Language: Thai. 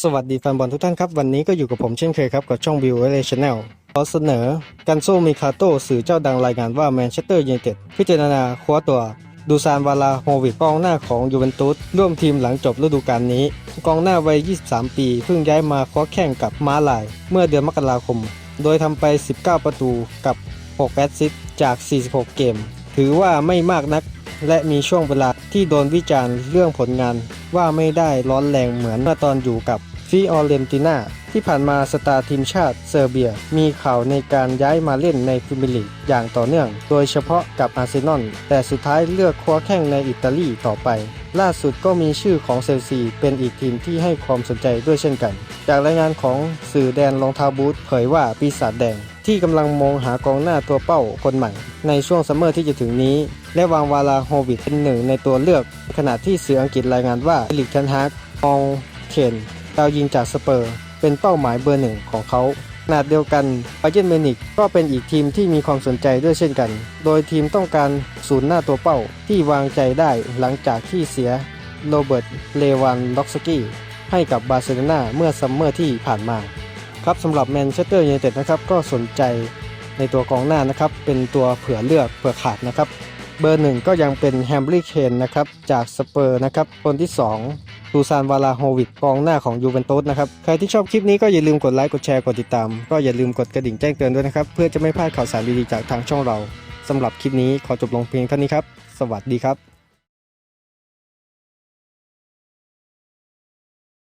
สวัสดีแฟนบอลทุกท่านครับ วันนี้ก็อยู่กับผมเช่นเคยครับ กับช่องวิวเอชแนลขอเสนอกันโซมิคาโตสื่อเจ้าดังรายงานว่าแมนเชสเตอร์ยูไนเต็ดพิจารณาคว้าตัว ดูซานวาลาโฮวิกกองหน้าของยูเวนตุสร่วมทีมหลังจบฤดูกาลนี้ กองหน้าวัย 23 ปีเพิ่งย้ายมาคว้าแข่งกับม้าลาย เมื่อเดือนมกราคม โดยทำไป 19 ประตูกับ 6 แอสซิสต์จาก 46 เกม ถือว่าไม่มากนัก และมีช่วงเวลาที่โดนวิจารณ์เรื่องผลงาน ว่าไม่ได้ร้อนแรงเหมือนเมื่อตอนอยู่กับฟิออเรนติน่าที่ผ่านมาสตาร์ทีมชาติเซอร์เบีย มีข่าวในการย้ายมาเล่นในพรีเมียร์ลีกอย่างต่อเนื่อง โดยเฉพาะกับอาร์เซนอลแต่สุดท้ายเลือกคว้าแข่งในอิตาลีต่อไป ล่าสุดก็มีชื่อของเซลซีเป็นอีกทีมที่ให้ความสนใจด้วยเช่นกัน จากรายงานของสื่อแดนรองเท้าบูทเผยว่าปีศาจแดง ที่กำลังมองหากองหน้าตัวเป้าคนใหม่ ในช่วงซัมเมอร์ที่จะถึงนี้ และวางวาลาโฮวิดเป็นหนึ่งในตัวเลือก ขณะที่สื่ออังกฤษรายงานว่าลิกทันฮากมองเคนดาวยิงจากสเปอร์ เป็นเป้าหมายเบอร์หนึ่งของเขาขนาดเดียวกันบาเยนเมนิกก็เป็นอีกทีมที่มีความสนใจด้วยเช่นกัน โดยทีมต้องการศูนย์หน้าตัวเป้าที่วางใจได้หลังจากที่เสียโรเบิร์ต เลวันล็อกสกี้ให้กับบาร์เซโลนาเมื่อซัมเมอร์ที่ผ่านมา ครับสำหรับแมนเชสเตอร์ยูไนเต็ดนะครับก็สนใจในตัวกองหน้านะครับเป็นตัวเผื่อเลือกเผื่อขาดนะครับ เบอร์หนึ่งก็ยังเป็นแฮมบรีเคนนะครับจากสเปอร์นะครับคนที่2ดูซานวาลาโฮวิดกองหน้าของยูเวนตุสนะครับใครที่ชอบคลิปนี้ก็อย่าลืมกดไลค์กดแชร์กดติดตาม ก็อย่าลืมกดกระดิ่งแจ้งเตือนด้วยนะครับ เพื่อจะไม่พลาดข่าวสารดีๆจากทางช่องเราสำหรับคลิปนี้ขอจบลงเพียงเท่านี้ครับ สวัสดีครับ